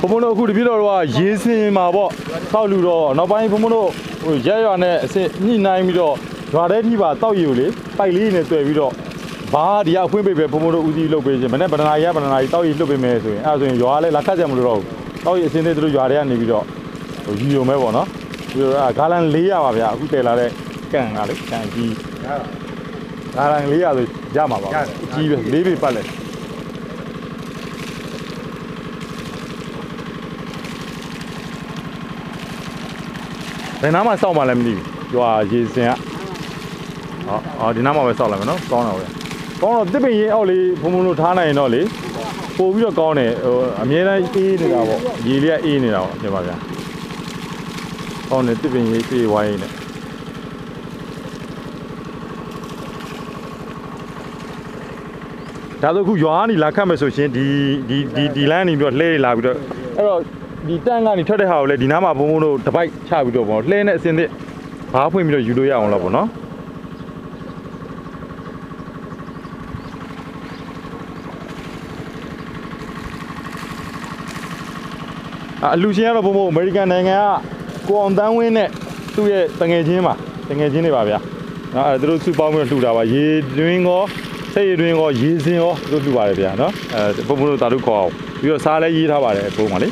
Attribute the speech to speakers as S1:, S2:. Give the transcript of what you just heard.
S1: ဘုံဘုံတို့အခုတပြည့်တော်တော့ရေးစင်မှာပေါ့တောက်လူတော့နောက်ပိုင်းဘုံဘုံတို့ဟိုရက်ရွာနဲ့အစ်ညှိနှိုင်းပြီးတော့ရွာထဲထိပါတောက်ရီကိုလေပိုက်လေးနဲ့တွေ့ပြီးတော့ဘာဒီကအဖွင့်ပေးပဲဘုံဘုံတို့ဦးစီးလုပ်ပေးခြင်းမနေ့ဗဒနာရီကဗဒနာရီတောက်ရီလွတ်ပေးမယ်ဆိုရင်အဲဒါဆိုရင်ရွာလည်းလာခတ်ကြမလို့တော့ဘူးတောက်ရီအစင်းသေးတို့ရွာထဲကနေပြီးတော့ဟိုယူရုံပဲပေါ့နော်ပြီးတော့အဲဂါလန်400ပါဗျာအခုတည်လာတဲ့ကန်ကလေကန်ကြီးဂါလန်400ဆိုရမှာပါအကြီးပဲလေးပေပတ်လဲ ဘယ်နားမှာစောက်မှလည်းမသိဘူး။ရွာရေစင်ကဟောဟောဒီနားမှာပဲစောက်လိုက်မယ်နော်။ကောင်းတော့ပဲ။ကောင်းတော့တစ်ပင်ရင်အောက်လေးဘုံဘုံတို့ထားနိုင်ရင်တော့လေပို့ပြီးတော့ကောင်းတယ်ဟိုအမြဲတမ်းအေးနေတာပေါ့။ရေလေးကအေးနေတာပေါ့ပြန်ပါဗျာ။ကောင်းတယ်တစ်ပင်ရေးအေးဝိုင်းနေဒါဆိုအခုရွာကနေလာခတ်မယ်ဆိုရှင်ဒီဒီဒီဒီလမ်းနေပြီးတော့လှဲလာပြီးတော့အဲ့တော့ ဒီတန်းကနေထွက်တဲ့ဟာကိုလည်းဒီနားမှာဘုံဘုံတို့တစ်ပိုက်ချပြီးတော့ပေါ့လှဲနဲ့အစင်းသစ်ဘားဖွင့်ပြီးတော့ယူလို့ရအောင်လို့ပေါ့နော်အအလူရှင်ကတော့ဘုံဘုံအမေရိကန်နိုင်ငံကကိုအောင်တန်းဝင်းနဲ့သူ့ရဲ့တငယ်ချင်းပါတငယ်ချင်းတွေပါဗျာနော်အဲသူတို့စုပေါင်းပြီးတော့လှူတာပါရေတွင်းကောစိတ်ရတွင်းကောရေစင်ကောသူတို့လှူပါတယ်ဗျာနော်အဲဘုံဘုံတို့တာတို့ခေါ်အောင်ပြီးတော့စားလဲရေးထားပါတယ်ဘုံပါလေ